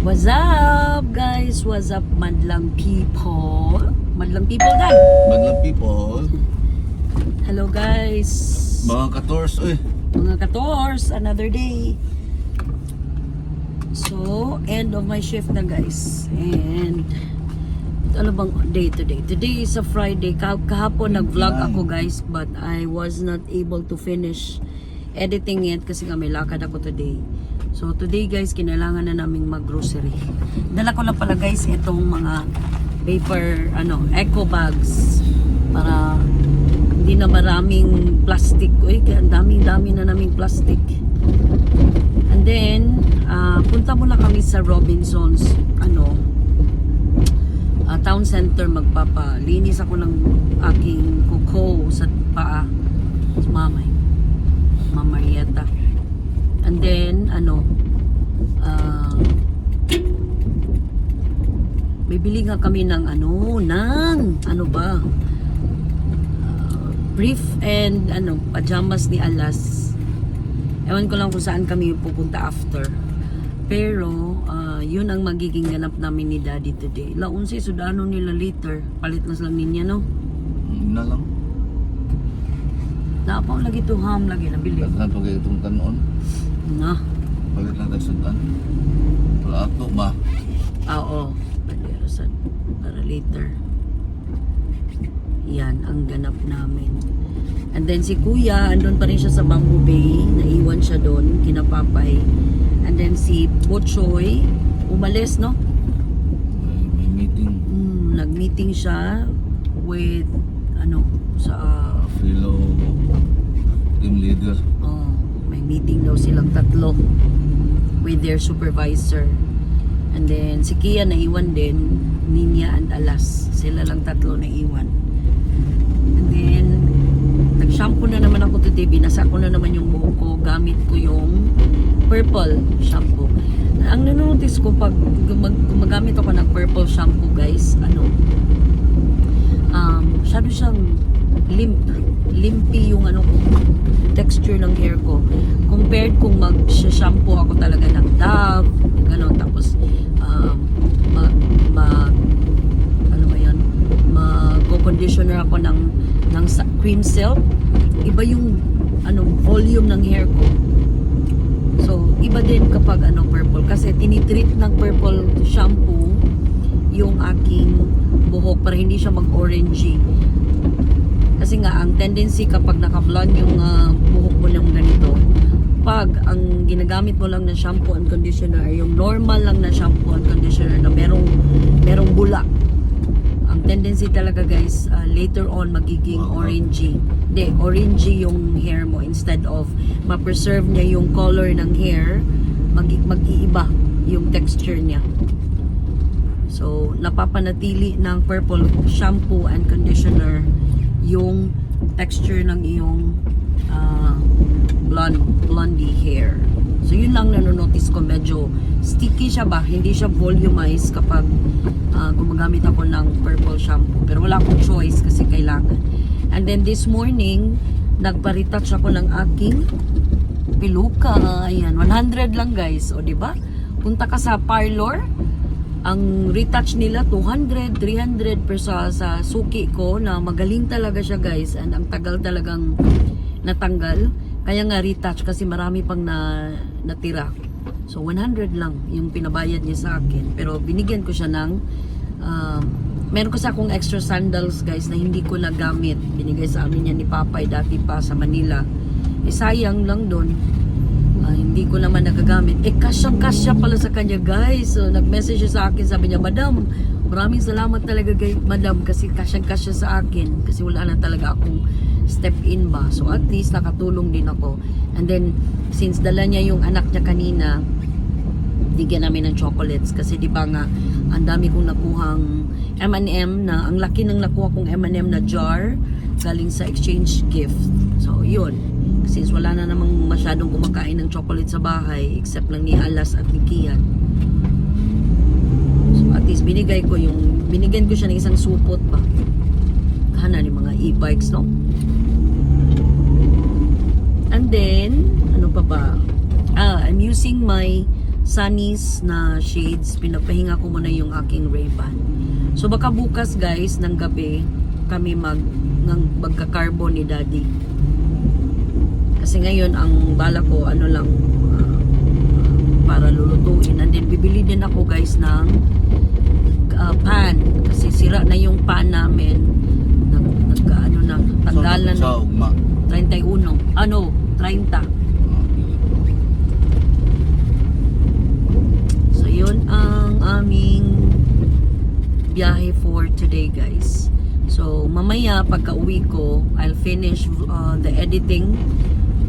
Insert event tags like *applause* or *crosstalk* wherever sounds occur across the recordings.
What's up, guys? What's up, madlang people? Madlang people, dan. Madlang people, Hello, guys. mga kators, eh. Mga kators, another day. So, end of my shift na, guys. And, ano bang day today? Today is a Friday. Kah- kahapon nag-vlog ako, guys. But I was not able to finish editing it kasi nga may lakad ako today. So, today, guys, kinailangan na naming mag-grocery. Dala ko lang pala, guys, itong mga paper, ano, eco bags. Para hindi na maraming plastic. Uy, ang daming-dami na naming plastic. And then, ah, punta muna kami sa Robinsons, ano, ah, town center magpapalinis ako ng aking kuko sa paa. Mamay. Mama Marieta. And then, ano, ah, bibili nga kami ng ano, ng, ano ba, ah, brief and ano, pajamas ni Alas. Ewan ko lang kung saan kami pupunta after. Pero, ah, yun ang magiging ganap namin ni Daddy today. Laon si sudano nila later. Palit na sila niya, no? Na lang. Naapaw lagi to ham lagi nabili. Daghan pa kayo itong kanon. Na. Palit lang tagsundan. Wala ato ba? Ah, oo. Para sa para later. Yan ang ganap namin. And then si Kuya, andun pa rin siya sa Bamboo Bay. Naiwan siya doon, kinapapay. And then si Bochoy, umalis, no? May, meeting. Mm, nag-meeting siya with, ano, sa, Fellow team leader. oh, may meeting daw silang tatlo with their supervisor. And then si Kia naiwan din, Ninya and Alas. Sila lang tatlo na iwan. And then, nag-shampoo na naman ako today. Binasa ko na naman yung buhok ko. Gamit ko yung purple shampoo. Ang nanonotice ko pag gumag gumagamit ako ng purple shampoo guys, ano, um, masyado siyang limp, limpy yung ano texture ng hair ko. Compared kung mag-shampoo ako talaga ng Dove, gano'n, tapos um, mag, mag, ano ba yan, mag-conditioner ako ng, ng cream silk, iba yung ano, volume ng hair ko. So, iba din kapag ano, purple. Kasi tinitreat ng purple shampoo yung aking buhok para hindi siya mag-orangey. Ang tendency kapag naka-blonde yung ah, buhok mo ng ganito, pag ang ginagamit mo lang na shampoo and conditioner, yung normal lang na shampoo and conditioner na merong, merong bula, ang tendency talaga guys, ah, later on magiging orangey. Hindi, orangey yung hair mo instead of ma-preserve niya yung color ng hair, mag mag-iiba yung texture niya. So, napapanatili ng purple shampoo and conditioner yung texture ng iyong ah, blonde, blondie hair. So, yun lang nanonotice ko. Medyo sticky siya ba? Hindi siya volumized kapag ah, gumagamit ako ng purple shampoo. Pero wala akong choice kasi kailangan. And then this morning, nagpa-retouch ako ng aking piluka. Ayan, 100 lang guys. O, di ba? Punta ka sa parlor, ang retouch nila 200, 300 per sa, suki ko na magaling talaga siya guys and ang tagal talagang natanggal. Kaya nga retouch kasi marami pang na, natira. So 100 lang yung pinabayad niya sa akin. Pero binigyan ko siya ng um, meron kasi akong extra sandals guys na hindi ko nagamit. Binigay sa amin yan ni Papay dati pa sa Manila. Eh sayang lang doon. Ah, hindi ko naman nagagamit. Eh, kasyang-kasya pala sa kanya, guys. So, nag-message sa akin. Sabi niya, Madam, maraming salamat talaga, guys, Madam, kasi kasyang-kasya sa akin. Kasi wala na talaga akong step in ba. So, at least, nakatulong din ako. And then, since dala niya yung anak niya kanina, bigyan namin ng chocolates. Kasi, di ba nga, ang dami kong nakuhang M&M na, ang laki ng nakuha kong M&M na jar galing sa exchange gift. So, yun since wala na namang masyadong kumakain ng chocolate sa bahay except lang ni Alas at ni Kian so at least binigay ko yung binigyan ko siya ng isang supot ba kana ni mga e-bikes no and then ano pa ba ah I'm using my sunnies na shades. Pinapahinga ko muna yung aking Ray-Ban. So baka bukas guys ng gabi kami mag ng magka-carbo ni Daddy. Kasi ngayon ang bala ko ano lang ah, para lulutuin. And then bibili din ako guys ng ah, pan. Kasi sira na yung pan namin. Nag, nag ano na tanggalan Sa ugma. 31 ano 30 So yun ang aming biyahe for today guys. So mamaya pagka uwi ko, I'll finish uh, the editing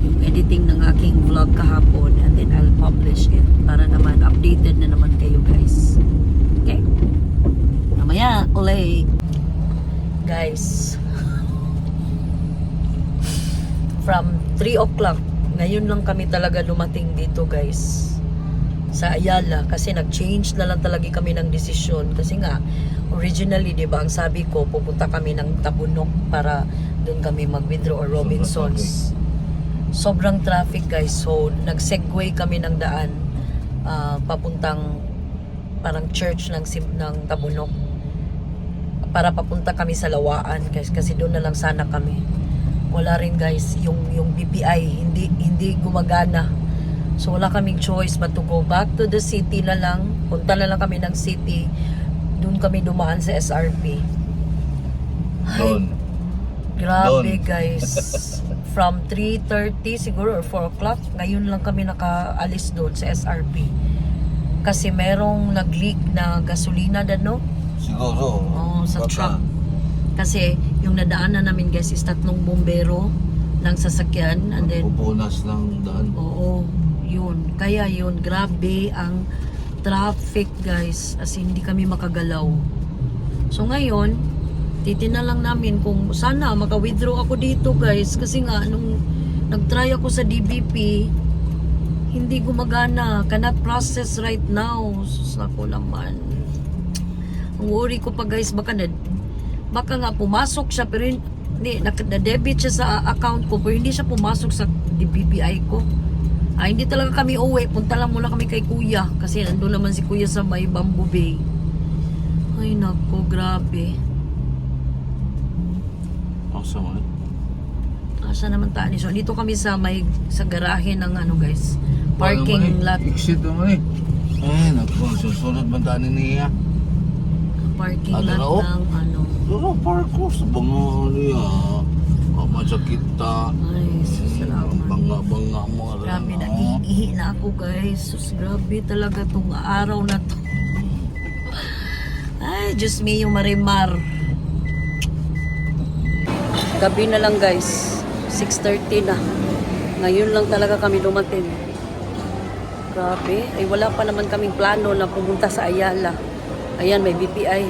yung editing ng aking vlog kahapon and then I'll publish it para naman updated na naman kayo guys. Okay? Mamaya uli. Guys, *laughs* from 3 o'clock, ngayon lang kami talaga dumating dito guys sa Ayala kasi nag-change na lang talaga kami ng desisyon kasi nga originally 'di ba ang sabi ko pupunta kami ng Tabunok para doon kami mag-withdraw or Robinsons sobrang traffic guys so nag-segway kami ng daan ah, papuntang parang church ng ng Tabunok para papunta kami sa Lawaan guys kasi doon na lang sana kami wala rin guys yung yung BPI hindi hindi gumagana So wala kaming choice but to go back to the city na lang. Punta na lang kami ng city. Doon kami dumaan sa SRP. Ay, Doon. grabe Doon. guys. *laughs* From 3.30 siguro or 4 o'clock, ngayon lang kami nakaalis doon sa SRP. Kasi merong nag-leak na gasolina dan no? Siguro. Oo, sa Baka. truck. Kasi yung nadaanan namin guys is tatlong bombero ng sasakyan and then Pupunas ng daan. Oo, yun. Kaya yun, grabe ang traffic guys. As in, hindi kami makagalaw. So ngayon, titina lang namin kung sana maka-withdraw ako dito guys. Kasi nga, nung nag-try ako sa DBP, hindi gumagana. Cannot process right now. Sus, ako naman. Ang worry ko pa guys, baka na, baka nga pumasok siya pero hindi, na-debit siya sa account ko pero hindi siya pumasok sa BPI ko. Ah, hindi talaga kami uwi. Punta lang muna kami kay kuya. Kasi nandun naman si kuya sa may Bamboo Bay. Ay nako, grabe. Awesome, eh? Asa naman tayo? So, dito kami sa may sa garahe ng ano guys. Parking eh. lot. Exit naman eh. Ay, naku, susunod man tayo niya. Parking Ano lot raw? ng ano. Pero park ko sa bango niya. Kamasakit ta. Ay, salamat. Banga-banga mo rin. Grabe na, oh. ihi na ako guys. Sus, grabe talaga tong araw na to. Ay, Diyos me yung marimar. Gabi na lang guys. 6.30 na. Ngayon lang talaga kami dumating. Grabe. Ay, wala pa naman kaming plano na pumunta sa Ayala. Ayan, may BPI.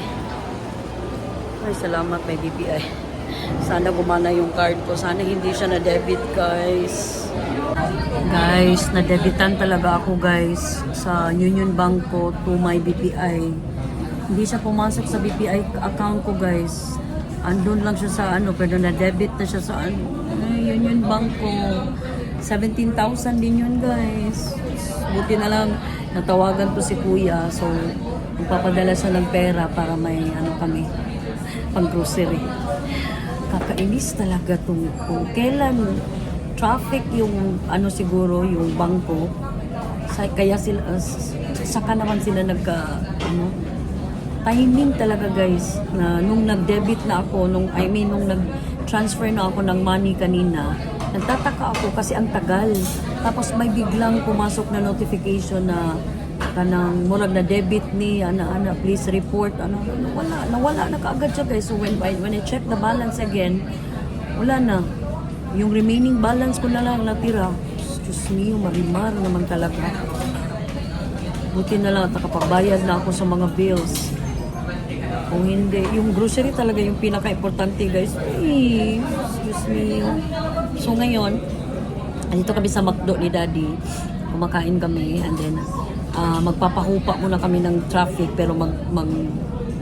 Ay, salamat may BPI. Sana gumana yung card ko. Sana hindi siya na-debit, guys. Guys, na-debitan talaga ako, guys, sa Union Bank ko to my BPI. Hindi siya pumasok sa BPI account ko, guys. Andun lang siya sa ano, pero na-debit na siya sa ano, ay, Union Bank ko. 17,000 din yun, guys. Buti na lang, natawagan ko si kuya. So, magpapadala siya ng pera para may ano kami, *laughs* pang grocery. Kakainis talaga tong kung kailan traffic yung ano siguro yung bangko sa, kaya sila uh, saka naman sila nagka ano timing talaga guys na nung nag-debit na ako nung I mean nung nag-transfer na ako ng money kanina nagtataka ako kasi ang tagal. Tapos may biglang pumasok na notification na kanang murag na debit ni ana ana please report. Ano wala nawala na kaagad siya guys. So when I, when I check the balance again wala na. Yung remaining balance ko na lang natira. Diyos niyo marimar naman talaga. Buti na lang at nakapagbayad na ako sa mga bills kung hindi yung grocery talaga yung pinaka-importante guys. Eh excuse me. So ngayon andito kami sa McDo ni Daddy. Kumakain kami and then ah, magpapahupa muna kami ng traffic pero mag, mag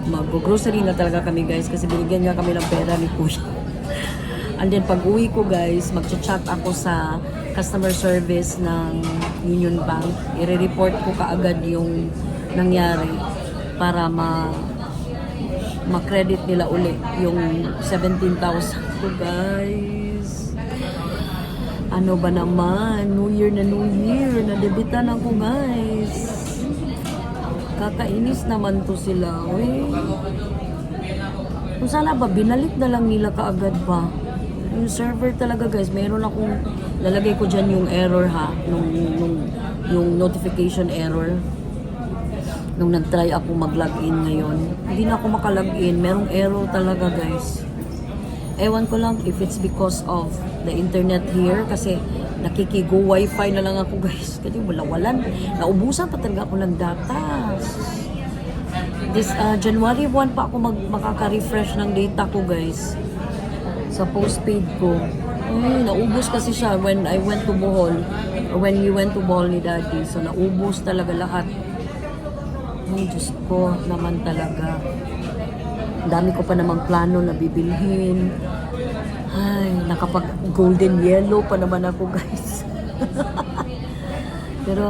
mag-grocery na talaga kami guys kasi binigyan niya kami ng pera ni Kuya. *laughs* And then pag uwi ko guys magchat-chat ako sa customer service ng Union Bank. I-report ko kaagad yung nangyari para ma ma-credit nila uli yung 17,000 ko guys. Ano ba naman? New Year na New Year. Nadebitan ako guys. Kakainis naman to sila. Uy. Kung sana ba, binalik na lang nila kaagad ba? Yung server talaga guys, meron akong, lalagay ko dyan yung error ha, nung, nung, yung notification error. Nung nag-try ako mag-login ngayon, hindi na ako makalogin. Merong error talaga guys. Ewan ko lang if it's because of the internet here kasi nakikigo wifi na lang ako guys. Kasi wala walan. Naubusan pa talaga ako ng data. This uh, January 1 pa ako mag makaka-refresh ng data ko guys. Sa postpaid ko. Ay, naubos kasi siya when I went to Bohol. When we went to Bohol ni Daddy. So naubos talaga lahat. Ay, Diyos ko naman talaga. Ang dami ko pa namang plano na bibilhin. Ay, nakapag golden yellow pa naman ako *laughs* guys. Pero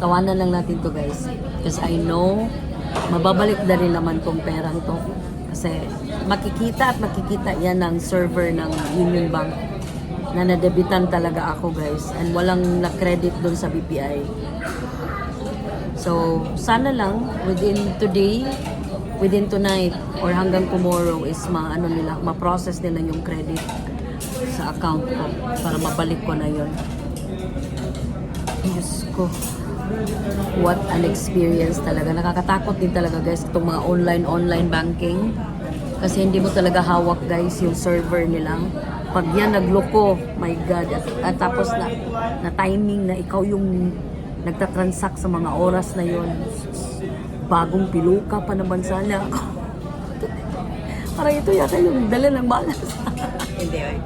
tawanan lang natin to guys. Because I know mababalik na rin naman tong perang to. Kasi makikita at makikita yan ng server ng Union Bank na nadebitan talaga ako guys. And walang na-credit doon sa BPI. So, sana lang within today, within tonight, or hanggang tomorrow is ma ano nila, ma-process nila yung credit sa account ko para mabalik ko na yon. Diyos ko. What an experience talaga. Nakakatakot din talaga guys itong mga online-online banking. Kasi hindi mo talaga hawak guys yung server nila. Pag yan nagloko, my God. At, at tapos na, na timing na ikaw yung nagtatransact sa mga oras na yon bagong piluka pa naman sana ako. *laughs* Parang ito yata yung dala ng balas. *laughs* Hindi, ay.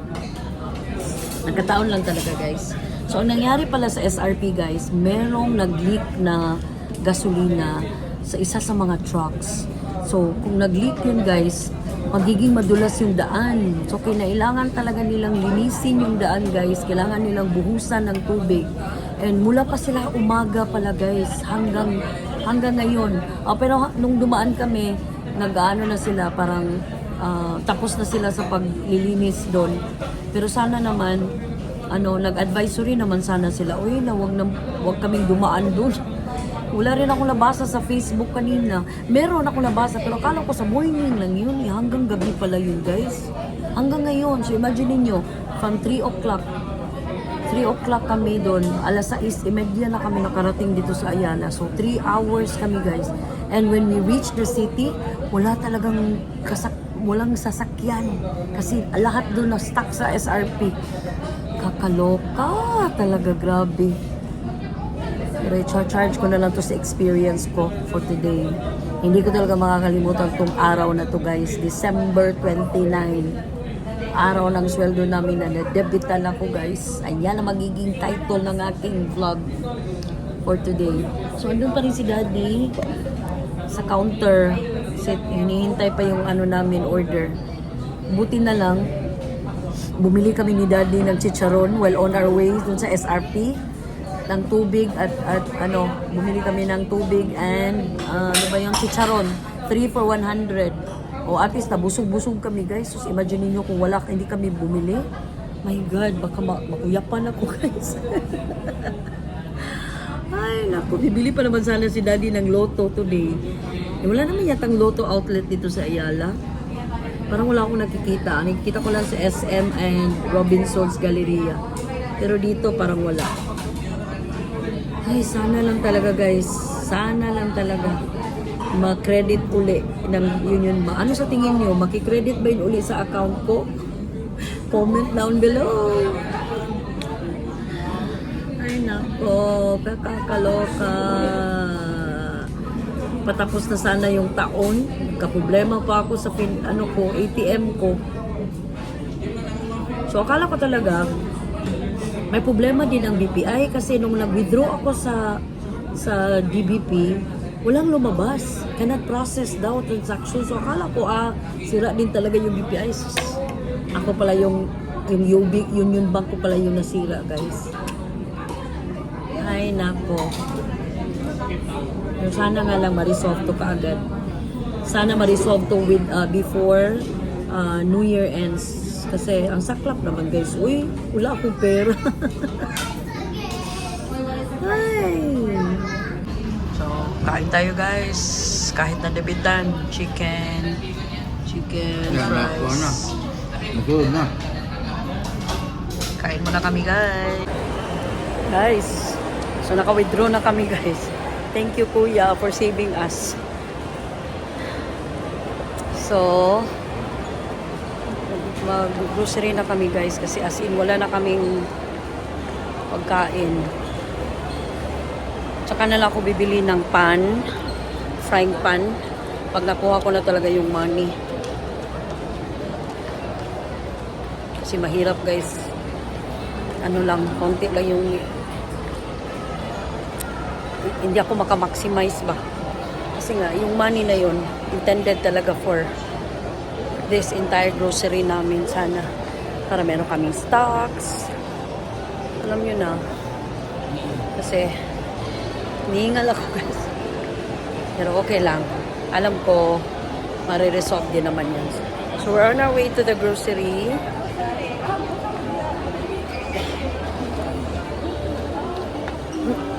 Nagkataon lang talaga, guys. So, ang nangyari pala sa SRP, guys, merong nag-leak na gasolina sa isa sa mga trucks. So, kung nag-leak yun, guys, magiging madulas yung daan. So, kinailangan talaga nilang linisin yung daan, guys. Kailangan nilang buhusan ng tubig. And mula pa sila umaga pala, guys, hanggang hanggang ngayon. Ah, pero nung dumaan kami, nag-ano na sila, parang ah, tapos na sila sa paglilinis doon. Pero sana naman, ano, nag-advisory naman sana sila, uy, na wag, na, wag kaming dumaan doon. *laughs* Wala rin ako nabasa sa Facebook kanina. Meron ako nabasa, pero akala ko sa morning lang yun. Eh. Hanggang gabi pala yun, guys. Hanggang ngayon. So, imagine niyo from 3 o'clock 3 o'clock kami doon, alas 6.30 na kami nakarating dito sa Ayala. So, 3 hours kami guys. And when we reached the city, wala talagang kasak walang sasakyan. Kasi lahat doon na stuck sa SRP. Kakaloka talaga, grabe. Pero i-charge ko na lang to sa experience ko for today. Hindi ko talaga makakalimutan tong araw na to guys. December 29 araw ng sweldo namin na na-debitan ako guys. Ayan ang magiging title ng aking vlog for today. So, andun pa rin si Daddy sa counter. Sit, hinihintay pa yung ano namin order. Buti na lang, bumili kami ni Daddy ng chicharon while on our way dun sa SRP ng tubig at, at ano, bumili kami ng tubig and uh, ano ba yung chicharon? 3 for 100. O at least nabusog-busog kami guys. So imagine niyo kung wala, hindi kami bumili. My God, baka ma- makuyapan ako *laughs* guys. Ay, naku, bibili pa naman sana si Daddy ng loto today. Eh, wala naman yatang loto outlet dito sa Ayala. Parang wala akong nakikita. Nakikita ko lang sa SM and Robinson's Galleria. Pero dito parang wala. Ay, sana lang talaga guys. Sana lang talaga ma-credit uli ng Union Bank. Ano sa tingin nyo? Makikredit ba yun uli sa account ko? Comment down below. Ay nako, kakakaloka. Patapos na sana yung taon. Kaproblema pa ako sa pin, ano ko, ATM ko. So akala ko talaga, may problema din ang BPI kasi nung nag-withdraw ako sa sa DBP, walang lumabas. Cannot process daw transaction. So akala ko ah, sira din talaga yung BPI. Ako pala yung yung UB, Union Bank ko pala yung nasira, guys. ko. Pero sana nga lang ma-resolve to kaagad. Sana ma-resolve to with uh, before uh, New Year ends. Kasi ang saklap naman guys. Uy, wala akong pera. *laughs* Ay. So, kain tayo guys. Kahit na debitan. Chicken. Chicken, fries. Nagulog na. Kain muna kami guys. Guys, so naka-withdraw na kami guys. Thank you kuya for saving us. So, mag-grocery na kami guys kasi as in wala na kaming pagkain. Tsaka na lang ako bibili ng pan, frying pan. Pag nakuha ko na talaga yung money. Kasi mahirap guys. Ano lang, konti lang yung hindi ako makamaximize ba. Kasi nga, yung money na yun, intended talaga for this entire grocery namin sana. Para meron kaming stocks. Alam nyo na. Kasi, nihingal ako guys. Pero okay lang. Alam ko, mariresolve din naman yan. So, we're on our way to the grocery.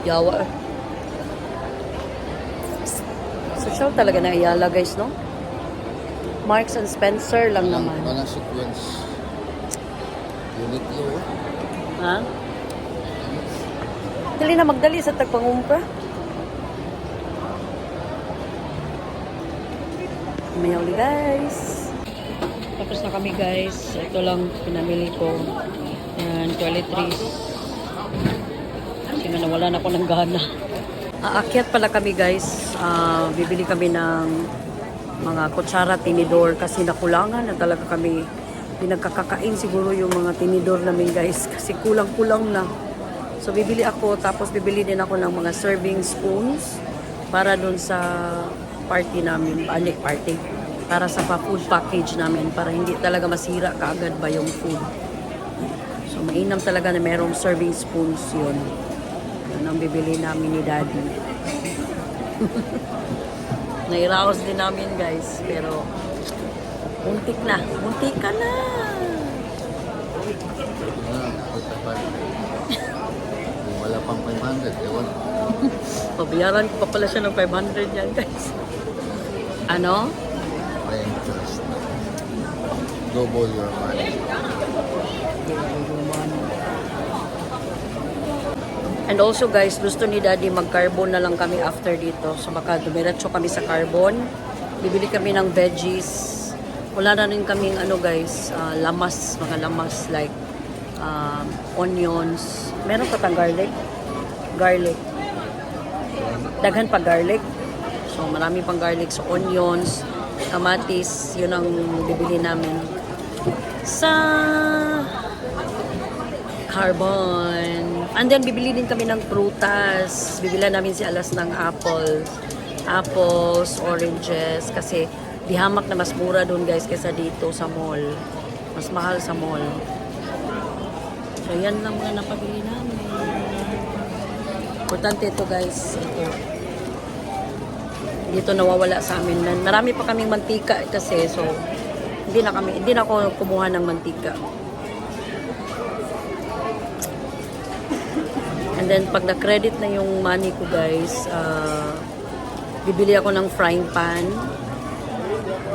Yawa. Social talaga na Ayala guys, no? Marks and Spencer lang naman. Walang sequence. Unit yun. Ha? Dali na magdali sa tagpangumpra. May uli guys. Tapos na kami guys. Ito lang pinamili ko. Ayan, toiletries. Kasi nga nawala na ako ng gana. Aakyat pala kami guys. Ah, bibili kami ng mga kutsara, tinidor kasi nakulangan na talaga kami. Pinagkakakain siguro yung mga tinidor namin guys *laughs* kasi kulang-kulang na. So bibili ako tapos bibili din ako ng mga serving spoons para dun sa party namin, anik party. Para sa pa food package namin para hindi talaga masira kaagad ba yung food. So mainam talaga na merong serving spoons yun. Yun ang bibili namin ni daddy. *laughs* Nairaos din namin guys, pero muntik na. Muntik ka na. Wala pang 500, ewan. *laughs* Pabayaran ko pa pala siya ng 500 yan guys. Ano? Interest. Double your money. And also guys, gusto ni daddy mag-carbon na lang kami after dito. So baka dumiretso kami sa carbon. Bibili kami ng veggies. Wala na rin kaming ano guys, ah, lamas, mga lamas like um, onions. Meron pa tang garlic? Garlic. Daghan pa garlic. So marami pang garlic. So onions, kamatis, yun ang bibili namin. Sa carbon. And then, bibili din kami ng prutas. Bibila namin si Alas ng apple. Apples, oranges. Kasi, dihamak na mas mura doon guys kaysa dito sa mall. Mas mahal sa mall. So, yan lang mga napabili namin. Importante ito guys. Ito. Dito nawawala sa amin. Marami pa kaming mantika kasi. So, hindi na kami, hindi na ako kumuha ng mantika. And then, pag na-credit na yung money ko, guys, ah, bibili ako ng frying pan.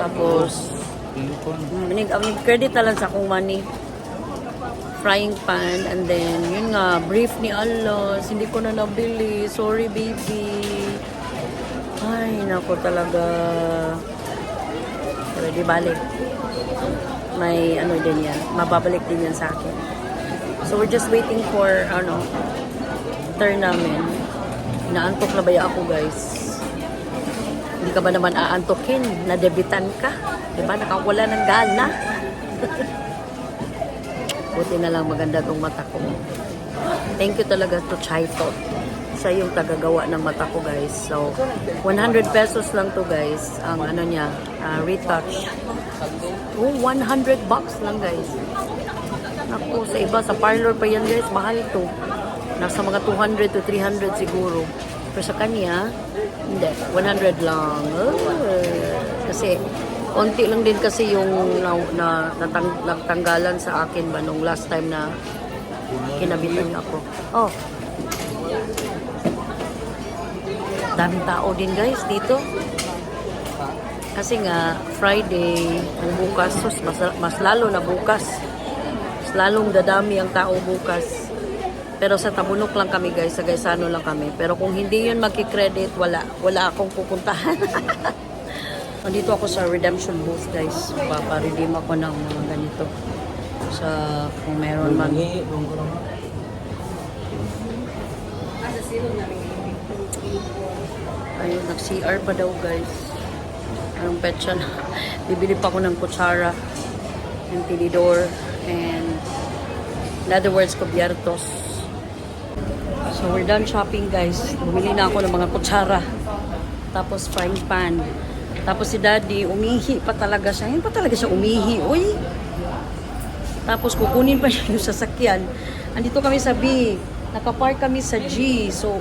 Tapos, mm, nig- ang credit na lang sa akong money. Frying pan. And then, yun nga, brief ni Allah. Hindi ko na nabili. Sorry, baby. Ay, nako talaga. Pero balik. May ano din yan. Mababalik din yan sa akin. So, we're just waiting for, ano, turn namin. Naantok na ba ya ako, guys? Hindi ka ba naman aantokin? Nadebitan ka? Ba? Nakawala ng gana. *laughs* Buti na lang maganda tong mata ko. Thank you talaga to Chai Tot. Siya yung tagagawa ng mata ko, guys. So, 100 pesos lang to, guys. Ang ano niya, ah, retouch. Oh, 100 bucks lang, guys. Naku, sa iba, sa parlor pa yan, guys. Mahal to. Nasa mga 200 to 300 siguro. Pero sa kanya, hindi. 100 lang. Ah, kasi, konti lang din kasi yung na, na, natang, nagtanggalan sa akin ba nung last time na kinabitan niya ako. Oh. Daming tao din guys dito. Kasi nga, Friday, ang bukas, sus, mas, mas lalo na bukas. Mas lalong dadami ang tao bukas. Pero sa Tabunok lang kami guys, sa Gaisano lang kami. Pero kung hindi yun magki-credit, wala. Wala akong pupuntahan. *laughs* Nandito ako sa redemption booth guys. Paparedeem ako ng mga ganito. Sa kung meron man. Ayun, nag-CR pa daw guys. Anong petsa na? *laughs* Bibili pa ako ng kutsara, ng tinidor, and in other words, kubyertos. So we're done shopping guys. Bumili na ako ng mga kutsara. Tapos frying pan. Tapos si daddy, umihi pa talaga siya. Yun pa talaga siya umihi. Uy! Tapos kukunin pa *laughs* niya yung sasakyan. Andito kami sa B. Nakapark kami sa G. So,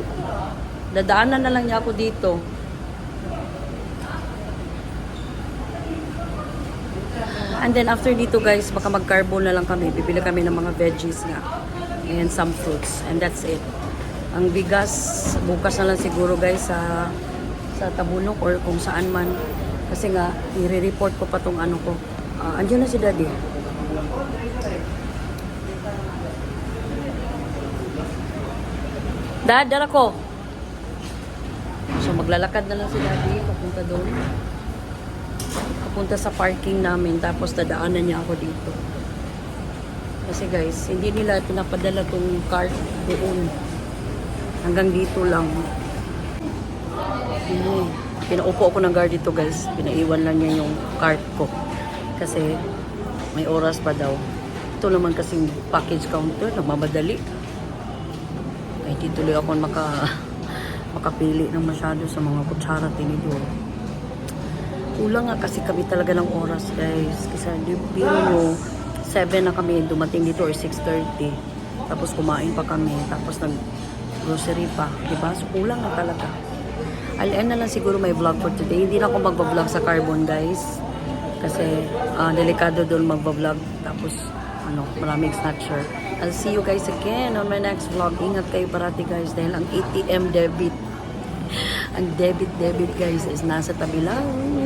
dadaanan na lang niya ako dito. And then after dito guys, baka mag-carbo na lang kami. Bibili kami ng mga veggies nga. And some fruits. And that's it. Ang bigas, bukas na lang siguro guys sa sa Tabunok or kung saan man. Kasi nga, i-report ko pa tong ano ko. Ah, andyan na si daddy. Dad, dala ko. So maglalakad na lang si daddy papunta doon. Papunta sa parking namin tapos dadaanan niya ako dito. Kasi guys, hindi nila pinapadala tong cart doon. Hanggang dito lang. Hmm. Pinaupo ako ng guard dito guys. Pinaiwan lang niya yung cart ko. Kasi may oras pa daw. Ito naman kasing package counter. Nagmamadali. Ay, di tuloy ako maka, makapili ng masyado sa mga kutsara tinidor. Kulang nga kasi kami talaga ng oras guys. Kasi di biro nyo, 7 na kami dumating dito or 6.30. Tapos kumain pa kami. Tapos nag grocery pa. Diba? So kulang na talaga. I'll end na lang siguro may vlog for today. Hindi na ako magbablog sa carbon guys. Kasi ah, delikado doon magbablog. Tapos ano, maraming snatcher. I'll see you guys again on my next vlog. Ingat kayo parati guys dahil ang ATM debit ang debit debit guys is nasa tabi lang.